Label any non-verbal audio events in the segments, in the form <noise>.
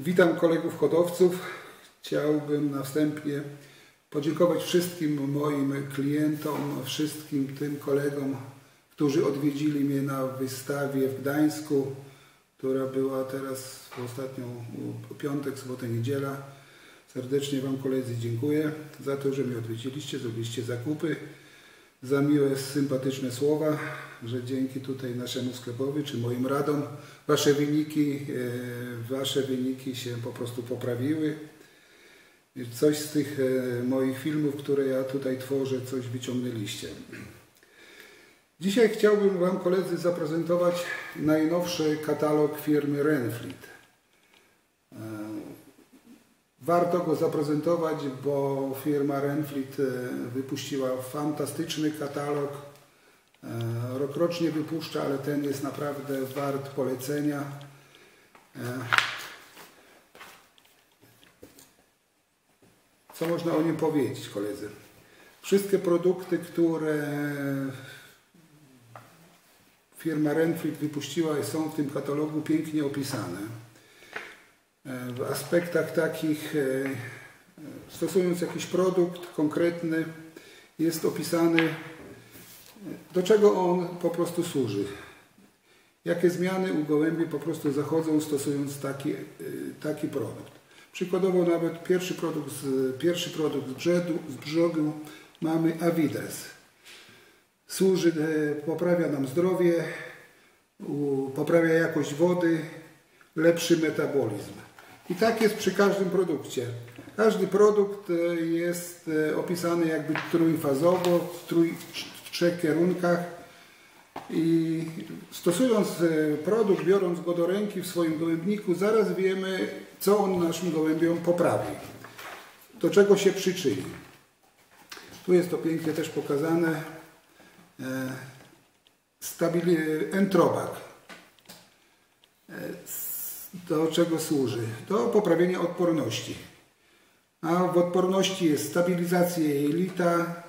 Witam kolegów hodowców. Chciałbym na wstępie podziękować wszystkim moim klientom, wszystkim tym kolegom, którzy odwiedzili mnie na wystawie w Gdańsku, która była teraz w ostatnią piątek, sobotę, niedziela. Serdecznie Wam koledzy dziękuję za to, że mnie odwiedziliście, zrobiliście zakupy, za miłe, sympatyczne słowa, że dzięki tutaj naszemu sklepowi, czy moim radom, Wasze wyniki, e, Wasze wyniki się po prostu poprawiły. Coś z tych e, moich filmów, które ja tutaj tworzę, coś wyciągnęliście. Dzisiaj chciałbym Wam koledzy zaprezentować najnowszy katalog firmy Renfleet. E, warto go zaprezentować, bo firma Renfleet wypuściła fantastyczny katalog E, rokrocznie wypuszcza, ale ten jest naprawdę wart polecenia. E, co można o nim powiedzieć, koledzy? Wszystkie produkty, które firma Renfreed wypuściła są w tym katalogu pięknie opisane. E, w aspektach takich, stosując jakiś produkt konkretny, jest opisany do czego on po prostu służy? Jakie zmiany u gołębi po prostu zachodzą stosując taki, taki produkt? Przykładowo nawet pierwszy produkt z, pierwszy produkt z, brzegu, z brzegu mamy Avides. Służy, poprawia nam zdrowie, poprawia jakość wody, lepszy metabolizm. I tak jest przy każdym produkcie. Każdy produkt y, jest opisany jakby trójfazowo, trój, trzech kierunkach i stosując e, produkt, biorąc go do ręki w swoim gołębniku, zaraz wiemy, co on naszym gołębiom poprawi, do czego się przyczyni. Tu jest to pięknie też pokazane. E, stabili entrobak. Do czego służy? Do poprawienia odporności. A w odporności jest stabilizacja jelita,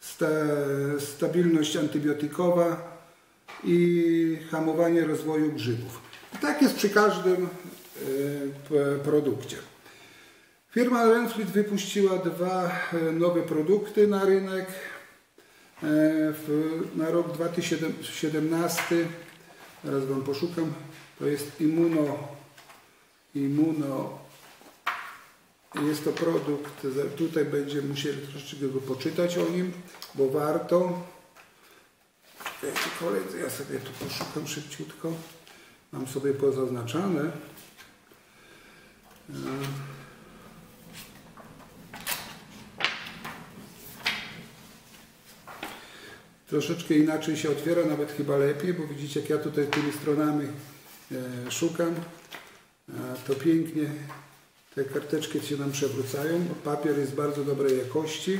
sta, stabilność antybiotykowa i hamowanie rozwoju grzybów. I tak jest przy każdym e, produkcie. Firma Renfleet wypuściła dwa e, nowe produkty na rynek e, na rok 2017. Teraz Wam poszukam. To jest Immuno, Immuno jest to produkt, tutaj będziemy musieli troszeczkę go poczytać o nim, bo warto. Koledzy, ja sobie tu poszukam szybciutko. Mam sobie pozaznaczane. Troszeczkę inaczej się otwiera, nawet chyba lepiej, bo widzicie jak ja tutaj tymi stronami e, szukam, e, to pięknie te karteczki się nam przewrócają. Papier jest bardzo dobrej jakości.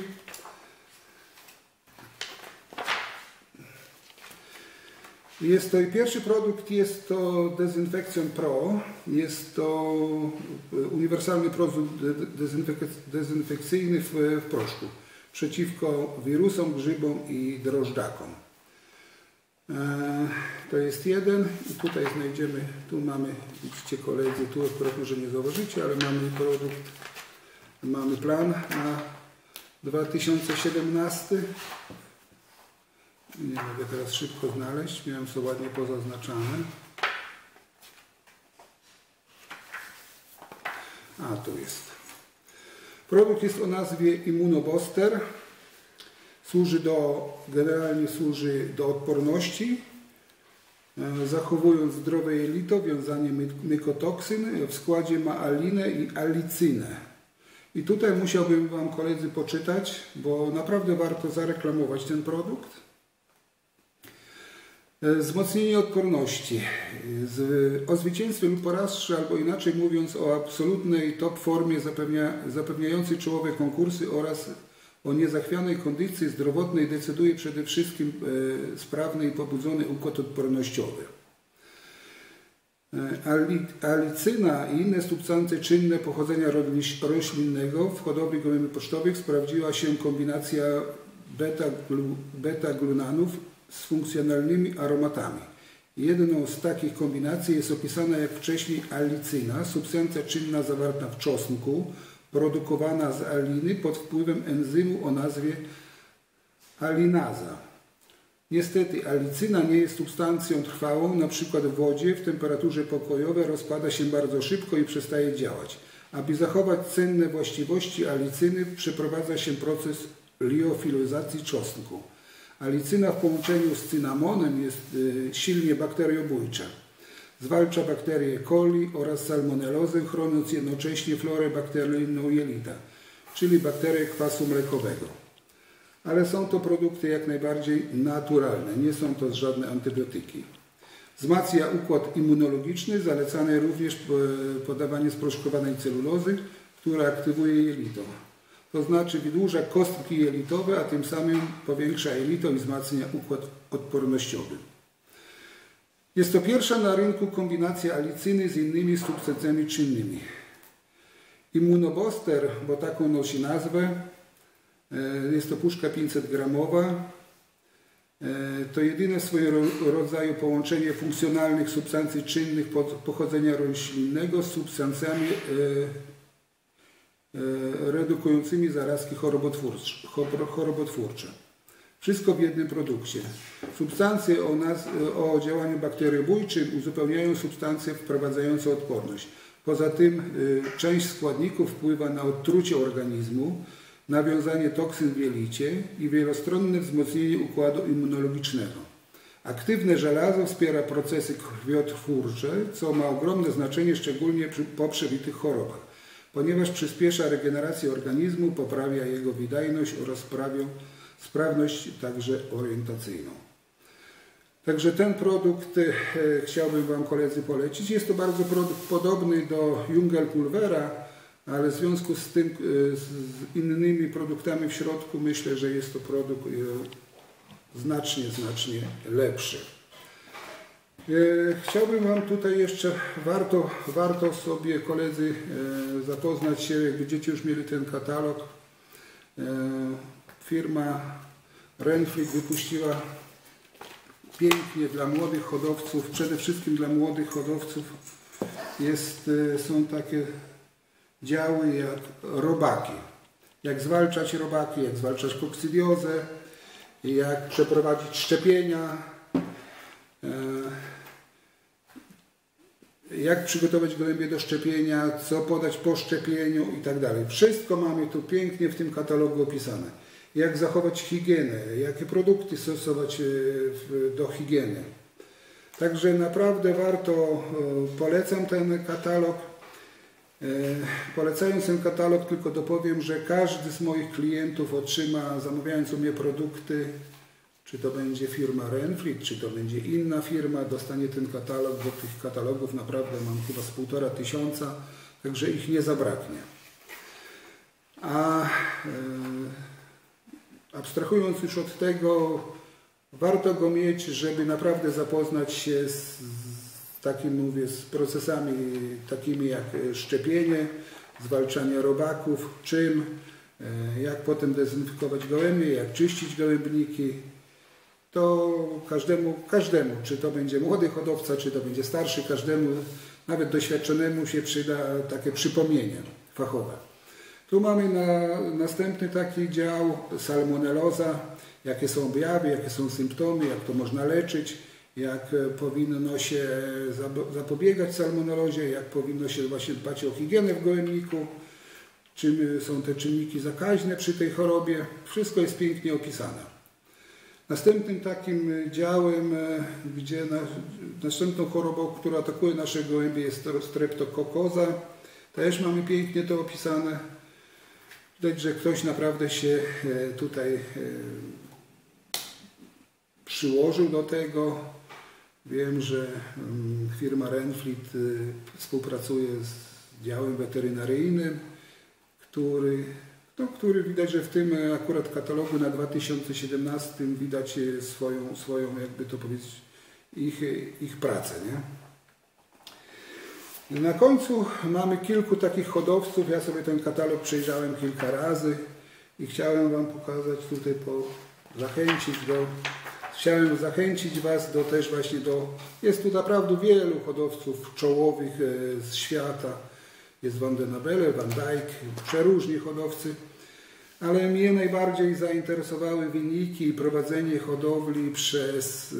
Jest to i pierwszy produkt, jest to Dezynfekcjon Pro. Jest to uniwersalny produkt dezynfekcyjny w, w proszku przeciwko wirusom, grzybom i drożdżakom. E, to jest jeden i tutaj znajdziemy, tu mamy, widzicie koledzy, tu akurat może nie zauważycie, ale mamy produkt, mamy plan na 2017. Nie mogę teraz szybko znaleźć, miałem to ładnie pozaznaczane. A, tu jest. Produkt jest o nazwie Immunoboster. Służy do, generalnie służy do odporności, e, zachowując zdrowe jelito, wiązanie mykotoksyn, w składzie ma alinę i alicynę. I tutaj musiałbym Wam koledzy poczytać, bo naprawdę warto zareklamować ten produkt. E, wzmocnienie odporności. O zwycięstwie lub porażce, albo inaczej mówiąc o absolutnej top formie zapewnia, zapewniającej czołowe konkursy oraz o niezachwianej kondycji zdrowotnej decyduje przede wszystkim e, sprawny i pobudzony układ odpornościowy. E, alicyna i inne substancje czynne pochodzenia roślinnego w hodowli gołębi pocztowych sprawdziła się kombinacja beta-glunanów z funkcjonalnymi aromatami. Jedną z takich kombinacji jest opisana jak wcześniej alicyna, substancja czynna zawarta w czosnku, produkowana z aliny pod wpływem enzymu o nazwie alinaza. Niestety alicyna nie jest substancją trwałą, przykład w wodzie w temperaturze pokojowej rozpada się bardzo szybko i przestaje działać. Aby zachować cenne właściwości alicyny przeprowadza się proces liofilizacji czosnku. Alicyna w połączeniu z cynamonem jest y, silnie bakteriobójcza. Zwalcza bakterie coli oraz salmonellozę, chroniąc jednocześnie florę bakteryjną jelita, czyli bakterie kwasu mlekowego. Ale są to produkty jak najbardziej naturalne, nie są to żadne antybiotyki. Wzmacnia układ immunologiczny, zalecane również podawanie sproszkowanej celulozy, która aktywuje jelito. To znaczy wydłuża kostki jelitowe, a tym samym powiększa jelito i wzmacnia układ odpornościowy. Jest to pierwsza na rynku kombinacja alicyny z innymi substancjami czynnymi. Immunoboster, bo taką nosi nazwę, e, jest to puszka 500 gramowa. E, to jedyne w swoim rodzaju połączenie funkcjonalnych substancji czynnych pochodzenia roślinnego z substancjami e, redukującymi zarazki chorobotwórcze. Wszystko w jednym produkcie. Substancje o, nas, o działaniu bakteriobójczym uzupełniają substancje wprowadzające odporność. Poza tym e, część składników wpływa na odtrucie organizmu, nawiązanie toksyn w jelicie i wielostronne wzmocnienie układu immunologicznego. Aktywne żelazo wspiera procesy krwiotwórcze, co ma ogromne znaczenie szczególnie po przewitych chorobach ponieważ przyspiesza regenerację organizmu, poprawia jego wydajność oraz sprawia sprawność także orientacyjną. Także ten produkt e, chciałbym Wam koledzy polecić. Jest to bardzo produkt podobny do Jungel Pulvera, ale w związku z tym, e, z innymi produktami w środku myślę, że jest to produkt e, znacznie, znacznie lepszy. E, chciałbym Wam tutaj jeszcze, warto, warto sobie koledzy e, zapoznać się, jak będziecie już mieli ten katalog. E, firma Renfried wypuściła pięknie dla młodych hodowców, przede wszystkim dla młodych hodowców jest, są takie działy jak robaki. Jak zwalczać robaki, jak zwalczać koksydiozę, jak przeprowadzić szczepienia, jak przygotować gołębie do szczepienia, co podać po szczepieniu i tak dalej. Wszystko mamy tu pięknie w tym katalogu opisane. Jak zachować higienę, jakie produkty stosować e, do higieny. Także naprawdę warto, e, polecam ten katalog. E, polecając ten katalog tylko dopowiem, że każdy z moich klientów otrzyma, zamawiając u mnie produkty, czy to będzie firma Renfried, czy to będzie inna firma, dostanie ten katalog, bo tych katalogów naprawdę mam chyba z półtora tysiąca, także ich nie zabraknie. A e, abstrahując już od tego, warto go mieć, żeby naprawdę zapoznać się z, takim, mówię, z procesami takimi jak szczepienie, zwalczanie robaków, czym, e, jak potem dezynfekować gołębie, jak czyścić gołębniki, to każdemu, każdemu, czy to będzie młody hodowca, czy to będzie starszy, każdemu, nawet doświadczonemu się przyda takie przypomnienie fachowe. Tu mamy na, następny taki dział salmoneloza, jakie są objawy, jakie są symptomy, jak to można leczyć, jak powinno się zapobiegać salmonelozie, jak powinno się właśnie dbać o higienę w gołębniku, czym są te czynniki zakaźne przy tej chorobie. Wszystko jest pięknie opisane. Następnym takim działem, e, gdzie na, następną chorobą, która atakuje nasze gołębie jest streptokokoza. Też mamy pięknie to opisane. Widać, że ktoś naprawdę się e, tutaj e, przyłożył do tego. Wiem, że mm, firma Renflit współpracuje z działem weterynaryjnym, który no, który widać, że w tym e, akurat katalogu na 2017 widać e, swoją, swoją jakby to powiedzieć, ich, e, ich pracę. Nie? Na końcu mamy kilku takich hodowców. Ja sobie ten katalog przejrzałem kilka razy i chciałem Wam pokazać tutaj, po, zachęcić do chciałem zachęcić Was do też właśnie do, jest tu naprawdę wielu hodowców czołowych z świata, jest Van den Abele, Van Dijk, przeróżni hodowcy, ale mnie najbardziej zainteresowały wyniki i prowadzenie hodowli przez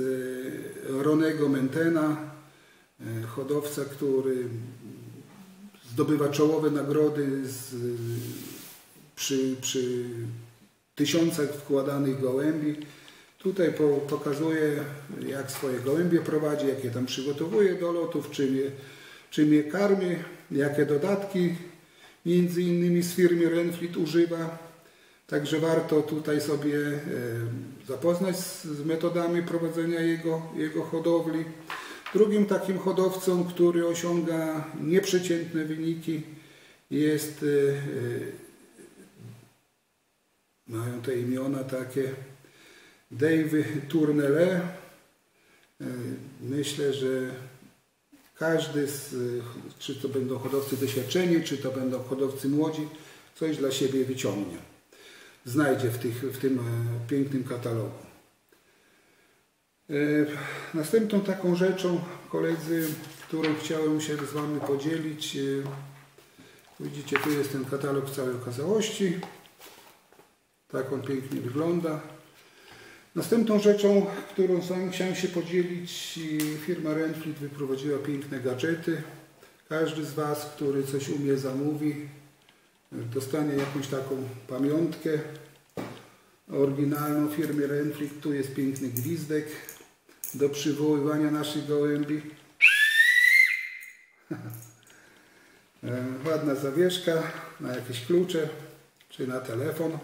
e, Ronego Mentena, e, hodowca, który zdobywa czołowe nagrody z, przy, przy tysiącach wkładanych gołębi. Tutaj po, pokazuje, jak swoje gołębie prowadzi, jakie tam przygotowuje do lotów, czym je, czym je karmi, jakie dodatki między innymi z firmy Renflit używa. Także warto tutaj sobie e, zapoznać z, metodami prowadzenia jego, jego hodowli. Drugim takim hodowcą, który osiąga nieprzeciętne wyniki jest, e, e, mają te imiona takie, Dave Tournele. Myślę, że każdy z, czy to będą hodowcy doświadczeni, czy to będą hodowcy młodzi, coś dla siebie wyciągnie. Znajdzie w, tych, w tym e, pięknym katalogu. E, Następną taką rzeczą, koledzy, którą chciałem się z Wami podzielić, e, widzicie, tu jest ten katalog w całej okazałości. Tak on pięknie wygląda. Następną rzeczą, którą z Wami chciałem się podzielić, firma Renflit wyprowadziła piękne gadżety. Każdy z Was, który coś umie, zamówi, dostanie jakąś taką pamiątkę oryginalną firmy Renflit. Tu jest piękny gwizdek do przywoływania naszych gołębi. <laughs> E, Ładna zawieszka na jakieś klucze czy na telefon.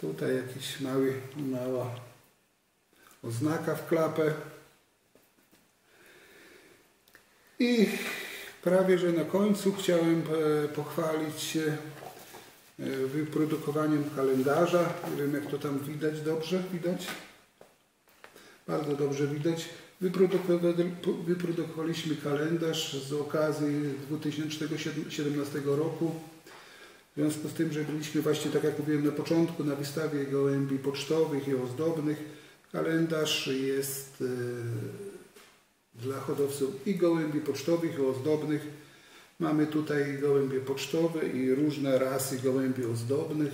Tutaj jakiś mały, mała oznaka w klapę. I prawie, że na końcu chciałem e, pochwalić się e, wyprodukowaniem kalendarza. Nie wiem, jak to tam widać dobrze. Widać? Bardzo dobrze widać. Wyprodukowa- Wyprodukowaliśmy kalendarz z okazji 2017 roku. W związku z tym, że byliśmy właśnie, tak jak mówiłem na początku, na wystawie gołębi pocztowych i ozdobnych, kalendarz jest e, dla hodowców i gołębi pocztowych i ozdobnych. Mamy tutaj gołębie pocztowe i różne rasy gołębi ozdobnych.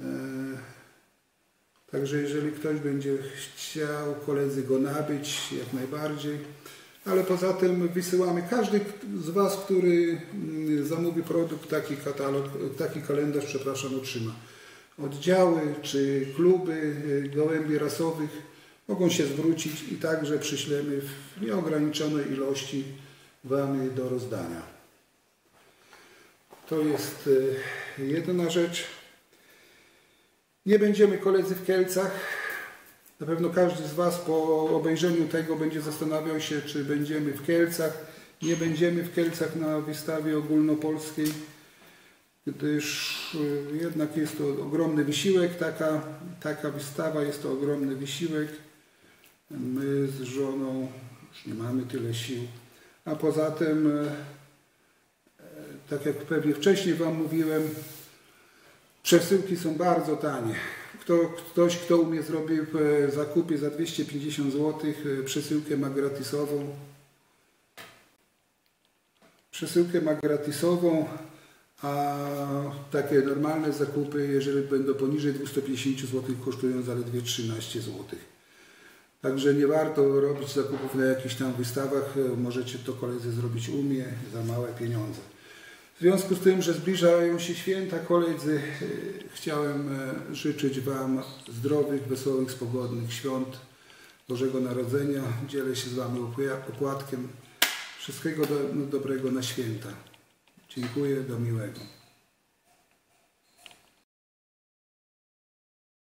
E, Także jeżeli ktoś będzie chciał, koledzy go nabyć, jak najbardziej. Ale poza tym wysyłamy, każdy z Was, który mm, zamówi produkt, taki katalog, taki kalendarz, przepraszam, otrzyma. Oddziały czy kluby y, gołębi rasowych mogą się zwrócić i także przyślemy w nieograniczonej ilości Wam do rozdania. To jest y, jedna rzecz. Nie będziemy koledzy w Kielcach. Na pewno każdy z Was po obejrzeniu tego będzie zastanawiał się, czy będziemy w Kielcach. Nie będziemy w Kielcach na wystawie ogólnopolskiej, gdyż y, jednak jest to ogromny wysiłek. Taka, taka wystawa jest to ogromny wysiłek. My z żoną już nie mamy tyle sił. A poza tym, y, tak jak pewnie wcześniej Wam mówiłem, Przesyłki są bardzo tanie. Kto, ktoś, kto umie zrobić e, zakupy za 250 zł, e, przesyłkę ma gratisową. Przesyłkę ma gratisową, a takie normalne zakupy, jeżeli będą poniżej 250 zł, kosztują zaledwie 13 zł. Także nie warto robić zakupów na jakichś tam wystawach. E, Możecie to koledzy zrobić u mnie za małe pieniądze. W związku z tym, że zbliżają się święta, koledzy, e, chciałem e, życzyć Wam zdrowych, wesołych, spogodnych świąt Bożego Narodzenia. Dzielę się z Wami opła- opłatkiem. Wszystkiego do, dobrego na święta. Dziękuję, do miłego.